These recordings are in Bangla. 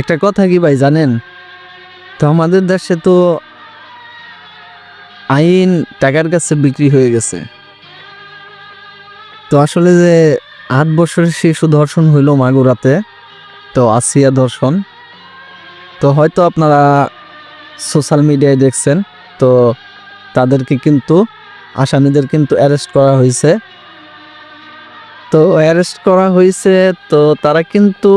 একটা কথা কি ভাই জানেন? তো আমাদের দেশে তো আইন টাকার কাছে বিক্রি হয়ে গেছে। তো আসলে যে আট বছরের শিশু ধর্ষণ হইল মাগুরাতে তো আসিয়া ধর্ষণ। তো হয়তো আপনারা সোশ্যাল মিডিয়ায় দেখছেন, তো তাদেরকে কিন্তু, আসামিদের কিন্তু অ্যারেস্ট করা হয়েছে। তো অ্যারেস্ট করা হয়েছে, তো তারা কিন্তু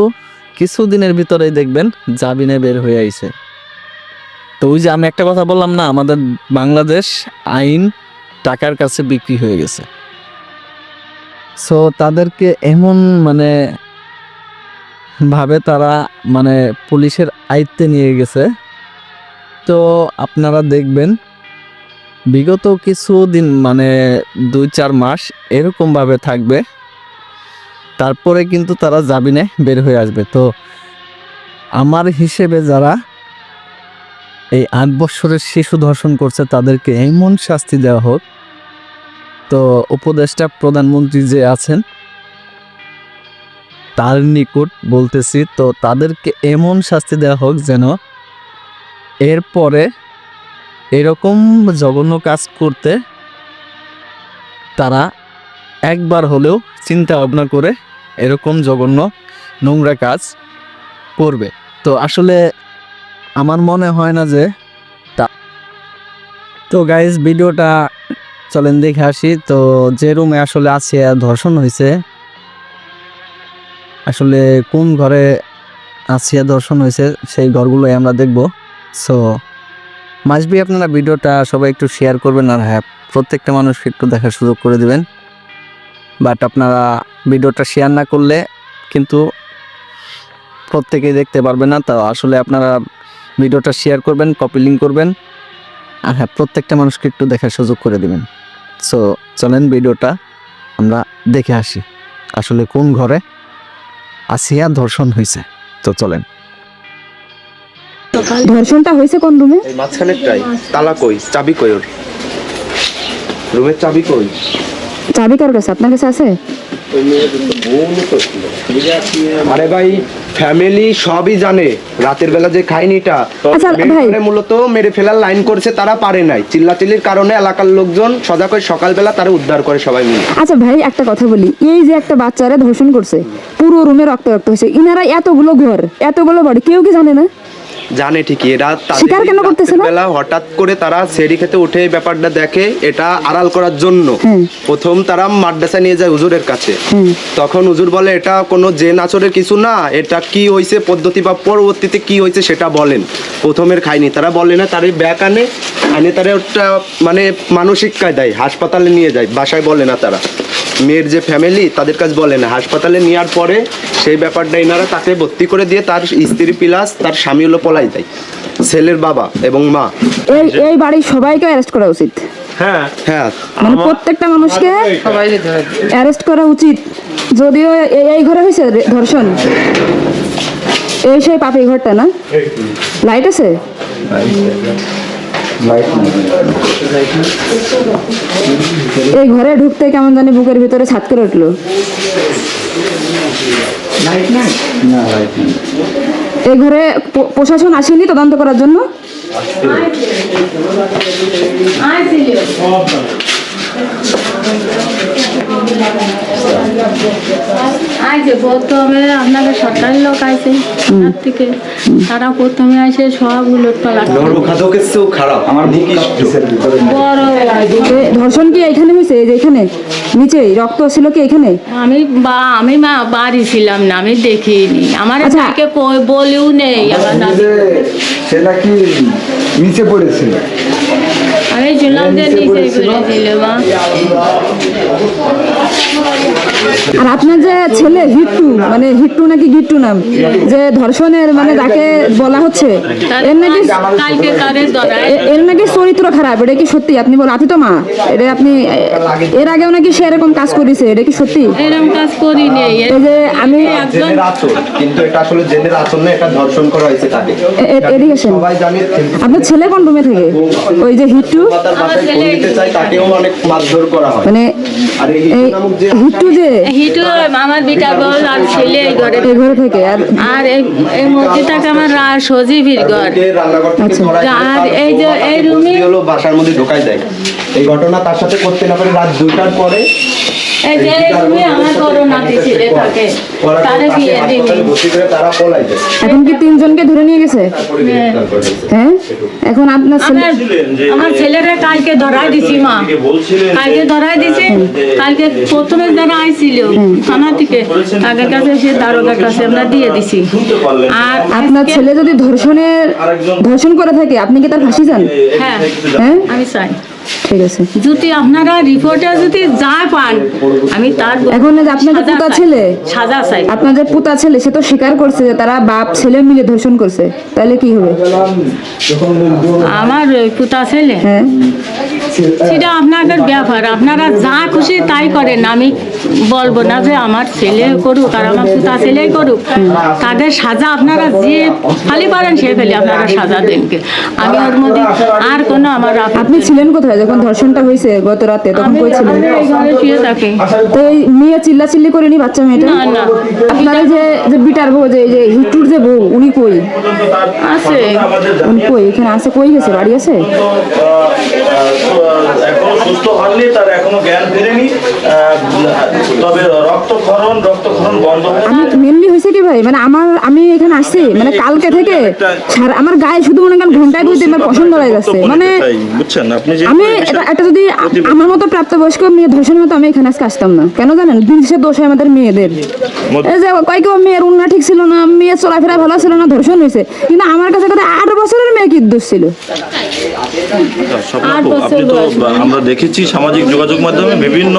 কিছুদিনের ভিতরেই দেখবেন জামিনে বের হয়ে আইছে। তো ওই যে আমি একটা কথা বললাম না, আমাদের বাংলাদেশ আইন টাকার কাছে বিক্রি হয়ে গেছে। সো তাদেরকে এমন মানে ভাবে তারা মানে পুলিশের আয়ত্তে নিয়ে গেছে। তো আপনারা দেখবেন বিগত কিছুদিন মানে দুই চার মাস এরকমভাবে থাকবে। তারপরে কিন্তু তারা জামিনে বের হয়ে আসবে। তো আমার হিসেবে যারা এই আট বছরের শিশু ধর্ষণ করছে, তাদেরকে এমন শাস্তি দেওয়া হোক। তো উপদেষ্টা প্রধানমন্ত্রী যে আছেন, তার নিকট বলতেছি, তো তাদেরকে এমন শাস্তি দেওয়া হোক যেন এরপরে এরকম জঘন্য কাজ করতে তারা একবার হলেও চিন্তা ভাবনা করে এরকম জঘন্য নোংরা কাজ করবে। তো আসলে আমার মনে হয় না যে তা- তো গাইজ ভিডিওটা চলেন দেখে আসি। তো যে রুমে আসলে আছে ধর্ষণ হয়েছে, আসলে কোন ঘরে আসিয়া দর্শন হয়েছে সেই ঘরগুলোই আমরা দেখব। সো মাসবি, আপনারা ভিডিওটা সবাই একটু শেয়ার করবেন আর হ্যাঁ প্রত্যেকটা মানুষকে একটু দেখার সুযোগ করে দিবেন। বাট আপনারা ভিডিওটা শেয়ার না করলে কিন্তু প্রত্যেকেই দেখতে পারবে না। তো আসলে আপনারা ভিডিওটা শেয়ার করবেন কপি লিঙ্ক করবেন। আর হ্যাঁ প্রত্যেকটা মানুষকে একটু দেখার সুযোগ করে দিবেন। সো চলেন ভিডিওটা আমরা দেখে আসি আসলে কোন ঘরে আসিয়া ধর্ষণ হয়েছে তো চলেন। ধর্ষণটা হয়েছে কোন রুমে? এই মাঝখানেরটাই তালা কই চাবি কই ওর? রুমের চাবি কই? চাবি কার কাছে? আপনার কাছে আছে? আরে ভাই ফ্যামিলি সবই জানে। রাতের বেলা যে খাইনিটা আচ্ছা, মূলত মেরে ফেলার লাইন করছে তারা পারে নাই। চিল্লাচিল্লির কারণে এলাকার লোকজন সজাগ হয়ে সকালবেলা তারা উদ্ধার করে সবাই মিলে। আচ্ছা ভাই একটা কথা বলি। এই যে একটা বাচ্চারা ধর্ষণ করছে পুরো রুমে রক্ত রক্ত হয়েছে। ইনারা এতগুলো ঘর এতগুলো বাড়ি কেউ কি জানে না? জানে ঠিকই তাদের স্বীকার কেন করতেছিল বেলা হঠাৎ করে তারা সেরি খেতে উঠে এই ব্যাপারটা দেখে এটা আড়াল করার জন্য। প্রথম তারা মাদ্রাসা নিয়ে যায় হুজুরের কাছে। তখন হুজুর বলে এটা কোনো জেন আচরের কিছু না এটা কি হয়েছে পদ্ধতি বা পরবর্তীতে কি হয়েছে সেটা বলেন। প্রথমের খায়নি তারা বলে না তারই ব্যাক আনে আনে তারা ওটা মানে মানসিক কায়দায় হাসপাতালে নিয়ে যায় বাসায় বলে না তারা। মেয়ের যে ফ্যামিলি তাদের কাছে বলে না। হাসপাতালে নেওয়ার পরে সেই ব্যাপারটা এনারা তাকে ভর্তি করে দিয়ে তার স্ত্রী প্লাস তার স্বামী হলো পলাই দেয় ছেলের বাবা এবং মা। এই এই বাড়ির সবাইকে অ্যারেস্ট করা উচিত। হ্যাঁ। হ্যাঁ। মানে প্রত্যেকটা মানুষকে অ্যারেস্ট করা উচিত। যদিও এই ঘরে হয়েছে রে- ধর্ষণ। এই সেই পাপি ঘরটা না? লাইট আছে। এই ঘরে ঢুকতে কেমন জানি বুকের ভিতরে ছাদ করে উঠল। এই ঘরে প্রশাসন আসেনি তদন্ত করার জন্য? আইছে প্রথমে আপনাদের সরকারি লোক আইছে থেকে তারা প্রথমে আসে সব উলট পালাট খারাপ। আমার বড় ধর্ষণ কি এখানে হয়েছে? যে এখানে? নিচেই রক্ত ছিল কি এখানে? আমি বা আমি মা বাড়ি ছিলাম না আমি দেখিনি। আমার আচ্ছা। তাকে বলিও নেই আমার দাদি নাকি নিচে পড়েছিল আমি শুনলাম যে নিচে পড়েছিল মা। আর আপনার যে ছেলে হিট্টু মানে হিট্টু নাকি গিট্টু নাম যে ধর্ষণের মানে তাকে বলা হচ্ছে এর নাকি কালকে তারে এর নাকি চরিত্র খারাপ এটা কি সত্যি? আপনি বলেন আপনি তো মা এটা আপনি এর আগেও নাকি সে এরকম কাজ করেছে এটা কি সত্যি? এরকম কাজ করি নেই এই যে আমি একজন জেনের কিন্তু এটা আসলে জেনের আচর না এটা ধর্ষণ করা হয়েছে তাকে। এ- এ- এদিকে সবাই জানে আপনার ছেলে কোন রুমে থাকে? ওই যে হিট্টু? মাতার বাসায় ফোন দিতে চায় তাকেও অনেক মারধর করা হয়। মানে আর এই নামক যে হিটু যে হিটু আমার বিটা বল আর ছেলে এই ঘরে এই ঘরে থেকে আর আর এই মসজিদটাকে আমার রা সজীবীর ঘর। রান্নাঘর থেকে আচ্ছা। আর এই যে এই রুমে- হলো বাসার মধ্যে ঢোকায় দেয়। এই ঘটনা তার সাথে করতে না পারে রাত দুইটার পরে এখন কি তিনজনকে ধরে নিয়ে গেছে? দিয়েছে। হ্যাঁ। এখন আপনার ছেলে আমার ছেলেরা কালকে ধরাই দিছি মা। কালকে ধরাই দিছে। কালকে প্রথমে যারা আইছিল থানা থেকে তাদের কাছে সে দারোগার কাছে আমরা দিয়ে দিছি। আর আপনার ছেলে যদি ধর্ষণের ধর্ষণ করে থাকে আপনি কি তার ফাঁসি চান? হ্যাঁ। হ্যাঁ? আমি চাই। ঠিক আছে। যদি আপনারা রিপোর্টে যদি যা পান আমি তার এখন সাজা পুতা ছেলে সাজা চাই। আপনার যে পুতা ছেলে সে তো স্বীকার করছে যে তারা বাপ ছেলে মিলে ধর্ষণ করছে। তাহলে কি হবে? আমার পুতা ছেলে? হ্যাঁ। সেটা আপনাদের ব্যাপার। আপনারা যা খুশি তাই করেন। আমি বলব না যে আমার ছেলে করুক আর আমার পুতা ছেলে করুক। তাদের সাজা আপনারা যে খালি পারেন সে ফেলে আপনারা সাজা দেনকে। আমি ওর মধ্যে আর কোনো আমার আপনি ছিলেন কোথায়? যখন ধর্ষণটা হয়েছে গত রাতে তখন আমি কই ছিলেন আমি এই ঘরে শুয়ে থাকি। তো এই মেয়ে চিল্লা চিল্লি করেনি বাচ্চা মেয়েটা? না না। আপনার যে যে বিটার বউ যে যে হিটুর যে বউ উনি কই? আছে। উনি কই? এখানে আছে কই গেছে? বাড়ি আছে? এখনও সুস্থ হননি তার এখনও জ্ঞান ফেরেনি। তবে রক্তক্ষরণ রক্তক্ষরণ বন্ধ আমি মেনলি হয়েছে কি ভাই? মানে আমার আমি এখানে আসছি মানে কালকে থেকে আমার গায়ে শুধু মনে করেন ঘন্টায় দুই তিনবার পছন্দ হয়ে যাচ্ছে। মানে তাই, বুঝছেন? আপনি যে এটা একটা যদি আমার মতো প্রাপ্তবয়স্ক মেয়ে ধর্ষণের মতো আমি এখানে আজকে আসতাম না। কেন জানেন? দিন সে দোষ আমাদের মেয়েদের। এই যে কয় কেউ মেয়ের উন্না ঠিক ছিল না মেয়ের চলাফেরা ভালো ছিল না ধর্ষণ হয়েছে। কিন্তু আমার কাছে কথা আট বছরের মেয়ে কি দোষ ছিল? আপনি তো আমরা দেখেছি সামাজিক যোগাযোগ মাধ্যমে বিভিন্ন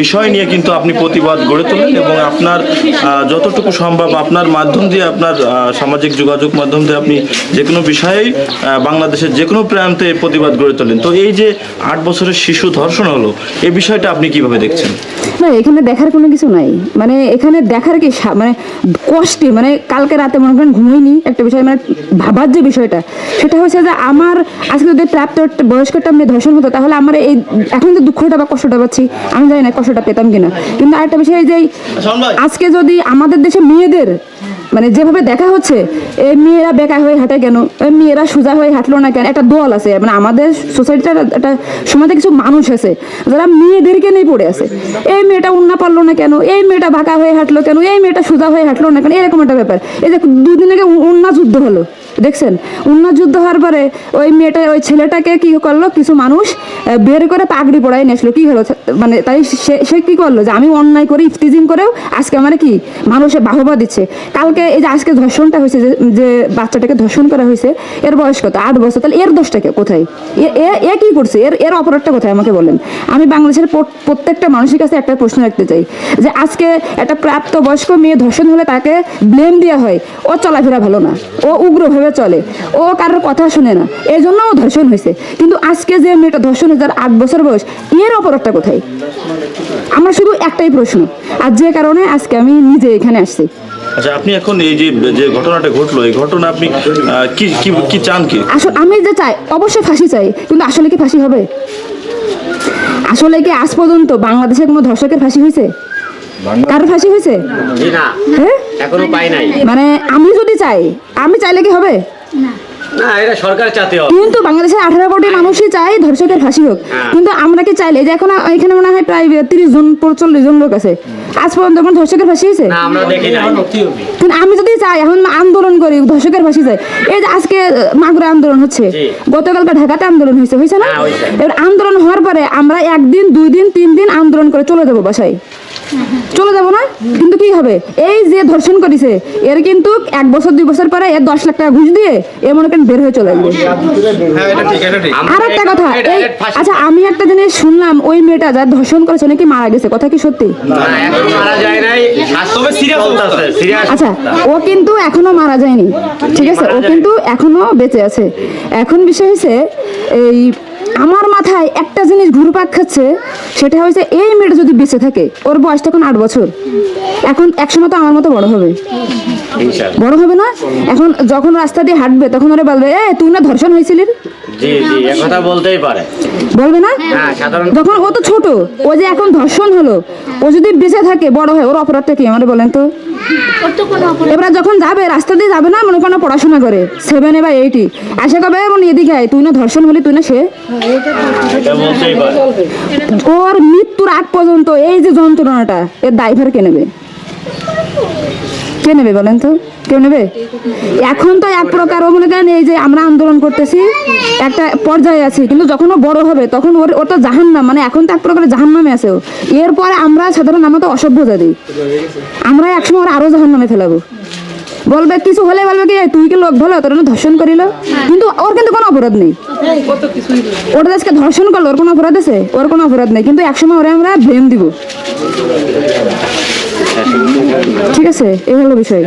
বিষয় নিয়ে কিন্তু আপনি প্রতিবাদ গড়ে তোলেন এবং আপনার যতটুকু সম্ভব আপনার মাধ্যম দিয়ে আপনার সামাজিক যোগাযোগ মাধ্যম দিয়ে আপনি যে কোনো বিষয়েই বাংলাদেশের যে কোনো প্রান্তে প্রতিবাদ গড়ে তোলেন। তো এই যে আট বছরের শিশু ধর্ষণ হলো এই বিষয়টা আপনি কীভাবে দেখছেন? না এখানে দেখার কোনো কিছু নাই। মানে এখানে দেখার কি মানে কষ্টে মানে কালকে রাতে মনে করেন ঘুমাইনি একটা বিষয় মানে ভাবার যে বিষয়টা সেটা হচ্ছে যে আমার আজকে যদি প্রাপ্ত বয়স্ক একটা মেয়ে ধর্ষণ হতো তাহলে আমার এই এখন যে দুঃখটা বা কষ্টটা পাচ্ছি আমি জানি না কষ্টটা পেতাম কিনা। কিন্তু আরেকটা বিষয় এই যে আজকে যদি আমাদের দেশে মেয়েদের মানে যেভাবে দেখা হচ্ছে এই মেয়েরা বেকা হয়ে হাঁটে কেন? এই মেয়েরা সোজা হয়ে হাঁটলো না কেন? একটা দল আছে মানে আমাদের সোসাইটিটার একটা সমাজে কিছু মানুষ আছে যারা মেয়েদেরকে নিয়ে পড়ে আছে। এই মেয়েটা উন্না পারল না কেন? এই মেয়েটা বাঁকা হয়ে হাঁটলো কেন? এই মেয়েটা সোজা হয়ে হাঁটলো না কেন? এরকম একটা ব্যাপার। এই যে দুদিন আগে উন্না যুদ্ধ হলো। দেখছেন? উন্না যুদ্ধ হওয়ার পরে ওই মেয়েটা, ওই ছেলেটাকে কি করল? কিছু মানুষ বের করে পাগড়ি পড়াই নিয়ে আসলো। কি হলো? মানে তাই সে সে কি করল? যে আমি অন্যায় করে, ইফতিজিং করেও আজকে আমার কি মানুষে বাহবা দিচ্ছে। কালকে এই যে আজকে ধর্ষণটা হয়েছে, যে বাচ্চাটাকে ধর্ষণ করা হয়েছে, এর বয়স কত? আট বছর। তাহলে এর দোষটাকে কোথায়? এ কি করছে? এর এর অপরাধটা কোথায়? আমাকে বলেন। আমি বাংলাদেশের প্রত্যেকটা মানুষের কাছে একটা প্রশ্ন রাখতে চাই। যে আজকে একটা প্রাপ্ত বয়স্ক মেয়ে ধর্ষণ হলে তাকে ব্লেম দেওয়া হয়। ও চলাফেরা ভালো না। ও উগ্রভাবে চলে। ও কারোর কথা শুনে না। এই জন্য ও ধর্ষণ হয়েছে। কিন্তু আজকে যে মেয়েটা ধর্ষণ হয়েছে যার আট বছর বয়স এর অপরাধটা কোথায়? আমার শুধু একটাই প্রশ্ন। আর যে কারণে আজকে আমি নিজে এখানে আসছি। আচ্ছা আপনি এখন এই যে যে ঘটনাটা ঘটলো এই ঘটনা আপনি কি কি কি চান কি? আসলে আমি যে চাই অবশ্যই ফাঁসি চাই। কিন্তু আসলে কি ফাঁসি হবে? আসলে কি আজ পর্যন্ত বাংলাদেশে কোনো ধর্ষকের ফাঁসি হয়েছে? কারোর ফাঁসি হয়েছে? না। হ্যাঁ? এখনও পাই নাই। মানে আমি যদি চাই আমি চাইলে কি হবে? না। এটা সরকার চাতে হবে। কিন্তু বাংলাদেশের আঠারো কোটি মানুষই চাই ধর্ষকের ফাঁসি হোক। কিন্তু আমরা কি চাইলে যে এখন এখানে মনে হয় প্রায় তিরিশ জন চল্লিশ জন লোক আছে। আজ পর্যন্ত কোনো ধর্ষকের ফাঁসি হয়েছে? না আমরা দেখি নাই। কিন্তু আমি যদি চাই এখন আন্দোলন করি ধর্ষকের ফাঁসি চাই। এই যে আজকে মাগুরা আন্দোলন হচ্ছে। গতকালকে ঢাকাতে আন্দোলন হয়েছে হয়েছে না? হ্যাঁ, এবার আন্দোলন হওয়ার পরে আমরা একদিন দুই দিন তিন দিন আন্দোলন করে চলে যাব বাসায়। চলে যাব না? কিন্তু কি হবে? এই যে ধর্ষণ করেছে এর কিন্তু এক বছর দুই বছর পরে এর দশ লাখ টাকা ঘুষ দিয়ে এ মনে করেন বের হয়ে চলে আসবে। আর একটা কথা এই আচ্ছা আমি একটা জিনিস শুনলাম ওই মেয়েটা যার ধর্ষণ করেছে নাকি মারা গেছে? কথা কি সত্যি? না, এখনও মারা যায় নাই। তবে সিরিয়াস চলতেছে সিরিয়াস আচ্ছা ও কিন্তু এখনও মারা যায়নি ঠিক আছে? ও কিন্তু এখনও বেঁচে আছে। এখন বিষয় হয়েছে এই আমার মাথায় একটা জিনিস ঘুরপাক খাচ্ছে সেটা হয়েছে এই মেয়েটা যদি বেঁচে থাকে ওর বয়স তখন আট বছর। এখন একসময় তো আমার মতো বড় হবে। বড় হবে না? এখন যখন রাস্তা দিয়ে হাঁটবে তখন ওরা বলবে এ তুই না ধর্ষণ হয়েছিলি বলতেই পারে। বলবে না? হ্যাঁ যখন ও তো ছোট ও যে এখন ধর্ষণ হলো ও যদি বেঁচে থাকে বড় হয় ওর অপরাধটা কি? আমাদের বলেন তো। এবার যখন যাবে রাস্তা দিয়ে যাবে না মনে কোনো পড়াশোনা করে। সেভেনে বা এইটি আসে কবে মনে এদিকে আয়, তুই না ধর্ষণ হলি তুই না সে। ওর মৃত্যুর আগ পর্যন্ত এই যে যন্ত্রণাটা এর ড্রাইভার কে নেবে? কে নেবে বলেন তো? কেউ নেবে? এখন তো এক প্রকার মনে করেন এই যে আমরা আন্দোলন করতেছি, একটা পর্যায়ে আছি। কিন্তু যখন ও বড় হবে, তখন ওর ওটা জাহান নাম মানে এখন তো এক প্রকারের জাহান নামে আছে ও। এরপরে আমরা সাধারণ আমরা তো অসভ্য জাতি। আমরা একসময় ওরা আরও জাহান নামে ফেলাবো। বলবে, কিছু হলে বলবে কি, তুই কি লোক ভালো তোর ধর্ষণ করিল। কিন্তু ওর কিন্তু কোনো অপরাধ নেই। ওটা আজকে ধর্ষণ করল, ওর কোনো অপরাধ আছে? ওর কোনো অপরাধ নেই। কিন্তু একসময় ওরে আমরা ব্লেম দিব। ঠিক আছে? এই হলো বিষয়।